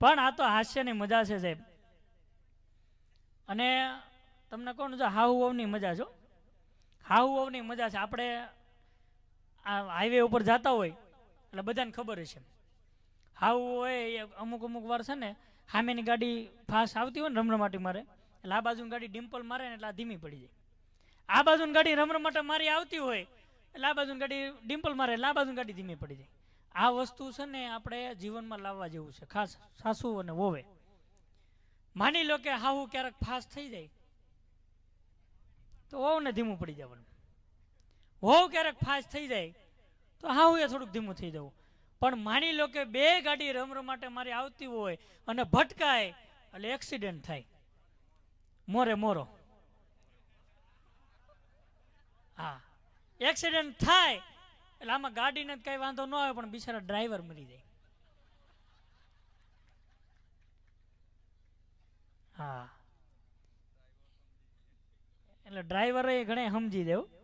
પણ આ તો હાસ્યની મજા છે સાહેબ. અને તમને કોણ જો હાહુ વહુની મજા છો હાહુ વહુની મજા છે. આપણે આ હાઈવે ઉપર જતા હોય, એટલે બધાને ખબર હશે હાહુ હોય અમુક અમુક વાર છે ને, સામેની ગાડી ફાસ્ટ આવતી હોય ને રમરમાટી મારે, એટલે આ બાજુની ગાડી ડિમ્પલ મારે ને એટલે ધીમી પડી જાય. આ બાજુની ગાડી રમરમાટા મારી આવતી હોય, એટલે આ બાજુની ગાડી ડિમ્પલ મારે, એટલે આ બાજુની ગાડી ધીમી પડી જાય. આ વસ્તુ છે ને આપણે જીવનમાં લાવવા જેવું છે, ખાસ સાસુ અને વોવે માની લો કે હાહુ ક્યારેક ફાસ્ટ થઈ જાય, તો વહુને ધીમું પડી જવાનું. વહુ ક્યારેક ફાસ્ટ થઈ જાય, તો હાહુ એ થોડુંક ધીમું થઈ જવું. પણ માની લો કે બે ગાડી રમરમ માટે મારી આવતી હોય અને ભટકાય, એટલે એક્સિડન્ટ થાય. મોરે મોરો. હા. એક્સિડન્ટ થાય એટલે આમાં ગાડીને જ કઈ વાંધો ન આવે, પણ બિચારા ડ્રાઈવર મરી જાય. હા. એટલે ડ્રાઈવરે ઘણે સમજી દેવું.